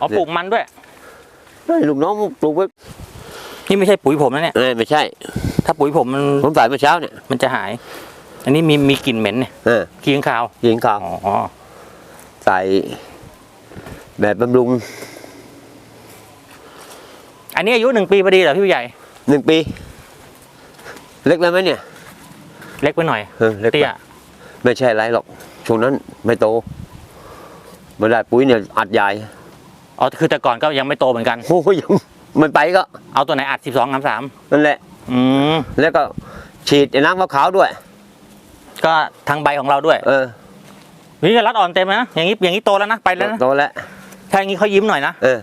อ๋อปลูกมันด้วยเฮ้ยลูกน้องปลูกไว้นี่ไม่ใช่ปุ๋ยผมนะเนี่ยเอ้ยไม่ใช่ ถ้าปุ๋ยผมมันผมใส่เมื่อเช้าเนี่ยมันจะหาย อันนี้มีมีกลิ่นเหม็นเนี่ยเออขี้ข้างคาวยิงข่าวอ๋อใส่แบบบำรุง อันนี้อายุหนึ่งปีพอดีเหรอพี่ผู้ใหญ่หนึ่งปี เล็กแล้วไหมเนี่ย เล็กไปหน่อยเออเล็กไปเตี้ยไม่ใช่ไรหรอกช่วงนั้นไม่โตไม่ได้ปุ๋ยเนี่ยอัดใหญ่ อ๋อคือแต่ก่อนก็ยังไม่โตเหมือนกัน โอ้ยยังไม่ไปก็เอาตัวไหนอัดสิบสองสามสามนั่นแหละ อืมแล้วก็ฉีดไอ้น้ำมะขาวด้วย ก็ทางใบของเราด้วยเออนี่ก็รัดอ่อนเต็มนะอย่างนี้อย่างนี้โตแล้วนะไปแล้วนะโตแล้วถ้าอย่างนี้เขายิ้มหน่อยนะเออ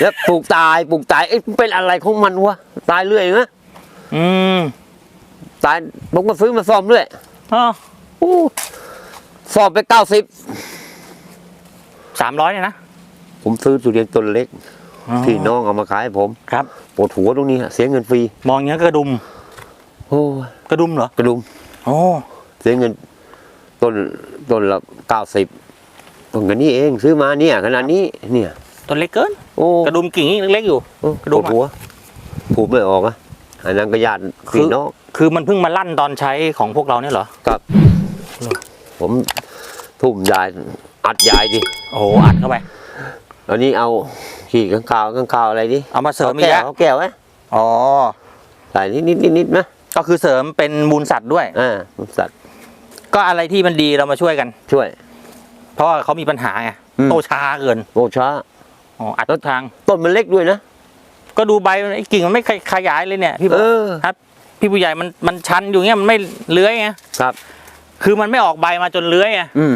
แล้วปลูกตายปลูกตายเอ้ยเป็นอะไรของมันวะตายเรื่อยนะอืมตายผมก็ซื้อมาซ่อมเรื่อยอ๋ออู้ซ่อมไปเก้าสิบสามร้อยเนี่ยนะ ผมซื้อทุเรียนต้นเล็กพี่น้องเอามาขายให้ผมครับปวดหัวตรงนี้ฮะเสียเงินฟรีมองอย่างนี้ก็กระดุมโอ้ยกระดุมเหรอกระดุมโอ้เสียเงินต้นต้นละเก้าสิบต้นกันนี้เองซื้อมาเนี่ยขนาดนี้เนี่ยตัวเล็กเกินโอ้กระดุมกิ่งเล็กๆอยู่โอ้กระดุปวมดอะหัวผูกไม่ออกอะอันนั้นก็ญาติคือพี่น้องคือมันเพิ่งมาลั่นตอนใช้ของพวกเราเนี่ยเหรอครับ ผมทุ่มยายอัดยายดิโอ้โหอัดเข้าไป ตอนนี้เอาขี่ข้างคาวข้างคาวอะไรดิเอามาเสริมอีกแก้แล้ววเอาแก้วไหมอ๋อ ใส่นิดนิดนิดนิดนะก็คือเสริมเป็นมูลสัตว์ด้วย อ่าสัตว์ก็อะไรที่มันดีเรามาช่วยกัน ช่วย เพราะว่าเขามีปัญหาไงอืม โตช้าเกินโอ้ช้าอ๋ออัดทุกทาง ต้นมันเล็กด้วยนะก็ดูใบไอ้กิ่งมันไม่ขยขยายเลยเนี่ยพี่บอเอกอครับ พี่ผู้ใหญ่มันมันชันอยู่เงี้ยมันไม่เลื้อยไงครับ คือมันไม่ออกใบมาจนเลื้อยไงอืม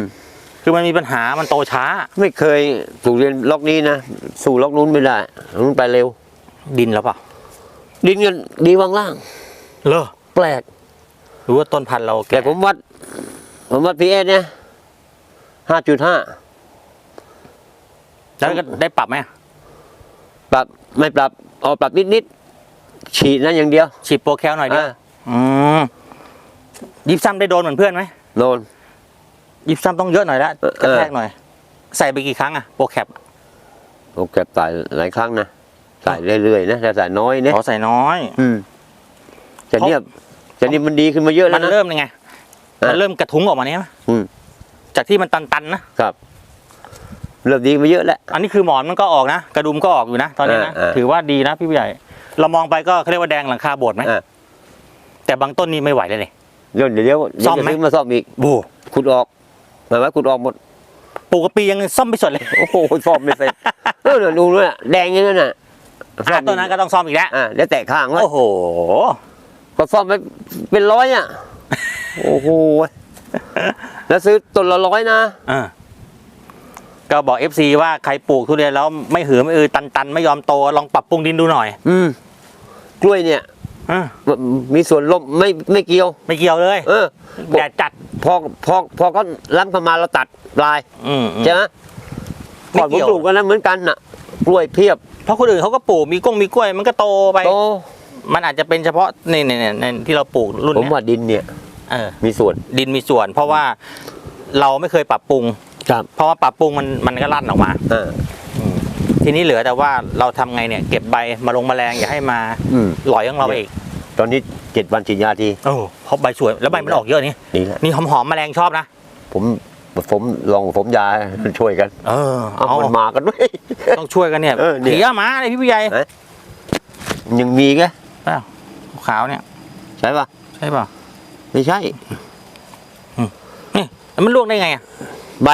คือมันมีปัญหามันโตช้า ไม่เคยถูกเรียนล็อกนี้นะ สู่ล็อกนู้นไม่ได้นู้นไปเร็ว ดินแล้วเปล่าดินกันดีวางล่างเลอแปลกหรือว่าต้นพันธุ์เราแต่แก่ผมวัด ผมวัดพีเอเนี่ยห้าจุดห้าแล้วก็ได้ปรับไหมปรับไม่ปรับเอาปรับนิดนิดๆฉีดนั่นอย่างเดียว ฉีดโปรแคลหน่อยเดียวอ่าอืมยิบซ้ำได้โดนเหมือนเพื่อนไหมโนน ยิบซ้ำต้องเยอะหน่อยละเออ กระแทกหน่อย ใส่ไปกี่ครั้งอะโปรแคปผมเก็บใส่หลายครั้งนะใส่เรื่อยๆนะแต่ใส่น้อยเนี่ยขอใส่น้อย อืมแต่เนี่ยแต่นี่มันดีขึ้นมาเยอะแล้มัวนนะ เริ่มยังไง เออมันเริ่มกระทุ้งออกมาเนี้ยอืม จากที่มันตันๆนะ ครับ เริ่มดีมาเยอะแล้ว อันนี้คือหมอนมันก็ออกนะ กระดุมก็ออกอยู่นะตอนนี้นะเออเออ ถือว่าดีนะพี่ผู้ใหญ่ เรามองไปก็เขาเรียกว่าแดงหลังคาโบสถ์ไหมอะแต่บางต้นนี่ไม่ไหวเลยเลยเดี๋ยวเดี๋ยวเดี๋ยวซ่อมไหม จะซื้อมาซ่อมอีกบูขุดออก หมายว่าขุดออกหมดปลูกกะปียังซ่อมไม่สดเลยโอ้โหซ่อมไม่เสร็จเออเดี๋ยวดูด้วยน่ะแดงอย่างนั้นน่ะอะต้นนั้นก็ต้องซ่อมอีกแล้วอะเดี๋ยวแตะข้างไว้โอ้โหก็ซ่อมไปเป็นร้อยอะโอ้โหแล้วซื้อต้นละร้อยนะอ่าก็บอก FC ว่าใครปลูกทุเรียนแล้วไม่หือไม่อือตันๆไม่ยอมโตลองปรับปรุงดินดูหน่อย อืมกล้วยเนี่ย อ่ามีส่วนลบไม่ไม่เกี่ยว ไม่เกี่ยวเลย เออแดดจัด พอพอพอก็ล้ำเข้ามาเราตัดปลายอืมอืมใช่ไหมไม่ก่อนผเกี่มยวปลูกกันนะเหมือนกันน่ะกล้วยเพียบ เพราะคนอื่นเขาก็ปลูกมีก้งมีกล้วยมันก็โตไปโตมันอาจจะเป็นเฉพาะในในในในที่เราปลูกรุ่นผมเนี้ยว่าดินเนี่ยเออมีส่วนดินมีส่วน เพราะว่าเราไม่เคยปรับปรุงครับเพราะว่าปรับปรุงมันมันก็ลั่นออกมาอ่า ทีนี้เหลือแต่ว่าเราทำไงเนี่ยเก็บใบมาลงแมลงอย่าให้มาอืมหลอยของเราไปอีก ตอนนี้เจ็ดวันฉีดยาทีโอ้เพราะใบสวยแล้วใบมันออกเยอะนี่นี่แหละนี่หอมๆแมลงชอบนะ ผมผมลองผมยาช่วยกัน เออเอาเอามันมากันด้วยต้องช่วยกันเนี่ยเออเนี่ยเผียหมาเลยพี่ผู้ใหญ่เอ๊ะยังมีไงอ้าวขาวเนี่ย ใช่ปะใช่เปล่าไม่ใช่นี่แล้วมันลวกได้ไงอะใบ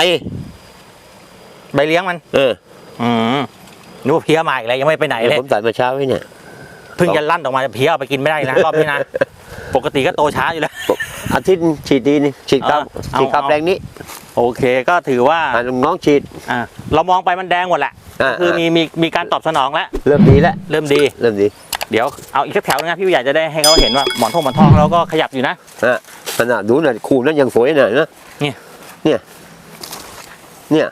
ใบเลี้ยงมัน เออ อืมนึกว่าเพี้ยมาอีกแล้วยังไม่ไปไหนเลยผมใส่มาเช้าไว้เนี่ยเพิ่งจะลั่นออกมาเพี้ยเอาไปกินไม่ได้นะรอบนี้นะปกติก็โตช้าอยู่แล้วอาทิตย์ฉีดดีนี่ฉีดครับเอาฉีดครับเอาแรงนี้ โอเคก็ถือว่าอ่าน้องฉีดอ่าเรามองไปมันแดงหมดแหละอ่าคือมีมีมีการตอบสนองแล้วเริ่มดีแล้วเริ่มดีเริ่มดี เดี๋ยวเอาอีกสักแถวนึงนะพี่ผู้ใหญ่จะได้ให้เขาเห็นว่าหมอนทองหมอนทองเราก็ขยับอยู่นะอะขนาดดูน่ะคูนั้นยังสวยน่ะนะเนี่ยเนี่ยเนี่ย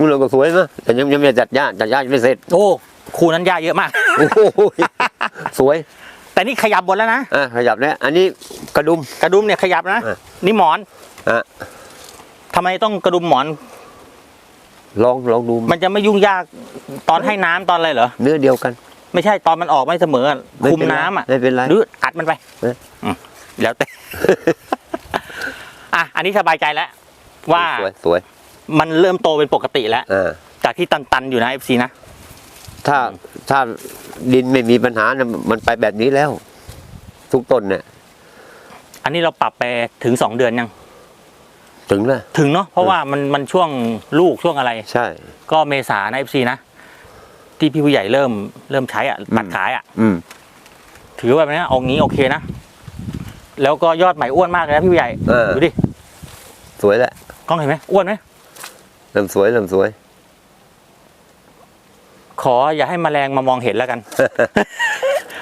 มึงเราก็สวยนะแต่ยังยังไม่จัดย่าจัดย่ายังไม่เสร็จโอ้คูนั้นหญ้าเยอะมาก โอ้โหสวย แต่นี่ขยับหมดแล้วนะอะขยับแล้วอันนี้กระดุม กระดุมเนี่ยขยับนะเออนี่หมอนอะทำไมต้องกระดุมหมอน ลองลองดูมันจะไม่ยุ่งยากตอนให้น้ำตอนอะไรเหรอเนื้อเดียวกัน ไม่ใช่ตอนมันออกไม่เสมออะไม่คุมเป็นไรน้ำอะไม่เป็นไรหรืออัดมันไปเอ๊ะอืมแล้วแต่ อะอันนี้สบายใจแล้ว ว่าสวยสวย มันเริ่มโตเป็นปกติแล้วอ่าจากที่ตันๆอยู่นะเอฟซีนะ ถ้าถ้าดินไม่มีปัญหานะมันไปแบบนี้แล้ว ทุกต้นเนี่ยอันนี้เราปรับไปถึงสองเดือนยัง ถึงแล้วถึงเนาะเพราะว่ามันมันช่วงลูกช่วงอะไร ใช่ ก็เมษานะเอฟซีนะ ที่พี่ผู้ใหญ่เริ่มเริ่มใช้อะตัดขายอะ อืม ถือว่าแบบนี้เอางี้โอเคนะ แล้วก็ยอดใหม่อ้วนมากเลยนะพี่ผู้ใหญ่เออ ดูดิ สวยแหละกล้องเห็นไหมอ้วนไหม เริ่มสวยเริ่มสวย ขออย่าให้แมลงมามองเห็นแล้วกัน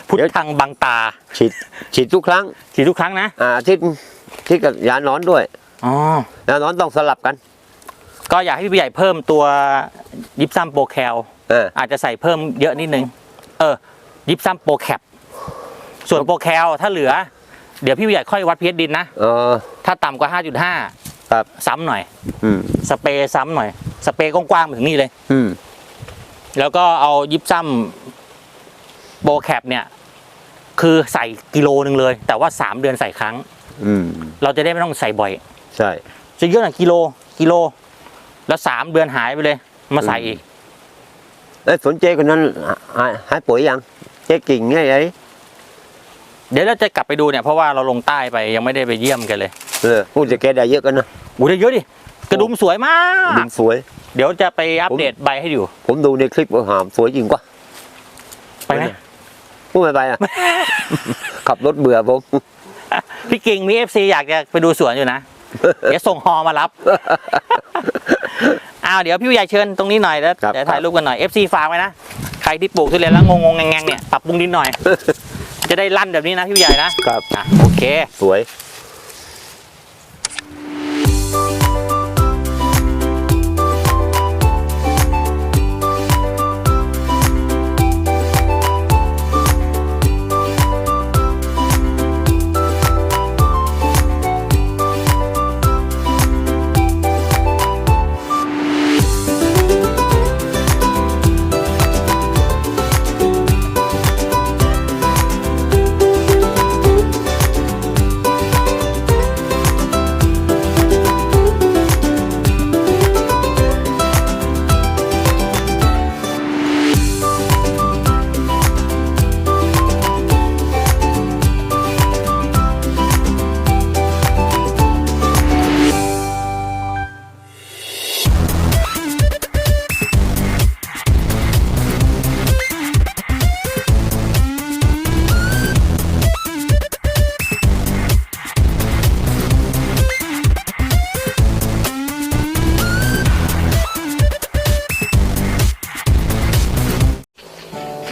พุทธังบังตา ฉีดฉีดทุกครั้ง ฉีดทุกครั้งนะอ่าอาทิตย์ที่กับยาหนอนด้วยอ๋อยาหนอนต้องสลับกัน ก็อยากให้พี่ผู้ใหญ่เพิ่มตัวยิปซัมโปรแคลเอออาจจะใส่เพิ่มเยอะนิดนึง เออ ยิปซัมโปรแคปส่วนโปรแคลถ้าเหลือ เดี๋ยวพี่ผู้ใหญ่ค่อยวัดพีเอดินนะ เออถ้าต่ำกว่า 5.5 ครับ ซ้ำหน่อย อืมสเปรย์ซ้ำหน่อย สเปรย์กว้างๆไปถึงนี่เลย อืมแล้วก็เอายิปซัมโปรแคปเนี่ย คือใส่กิโลหนึ่งเลย แต่ว่า3เดือนใส่ครั้ง อืมเราจะได้ไม่ต้องใส่บ่อย ใช่ จะเยอะหน่อยกิโลกิโล แล้วสามเดือนหายไปเลย มาใส่อีก เอ้ยสนใจคนนั้นหาหายปุ๋ยยัง เจ๊กิ่งไงไอ้ เดี๋ยวเราจะกลับไปดูเนี่ยเพราะว่าเราลงใต้ไปยังไม่ได้ไปเยี่ยมกันเลยเออพูดจะแกได้เยอะกันนะอู้ได้เยอะดิกระดุมสวยมาดิกนสวย เดี๋ยวจะไปอัปเดตใบให้ดูผมดูในคลิปว่าหามสวยจริงกว่าไปไหมพูดไม่ไปอะขับรถเบื่อผมพี่กิ่งมีเอฟซีอยากจะไปดูสวนอยู่นะเดี๋ยวส่งฮอมารับอ้าวเดี๋ยวพี่ผู้ใหญ่เชิญตรงนี้หน่อยแล้วครับเดี๋ยวถ่ายรูปกันหน่อย FC ฝากไว้นะใครที่ปลูกทุเรียนแล้วงงๆแงงๆเนี่ยปรับปรุงดินหน่อย จะได้ลั่นแบบนี้นะพี่ผู้ใหญ่นะครับ อะโอเค สวย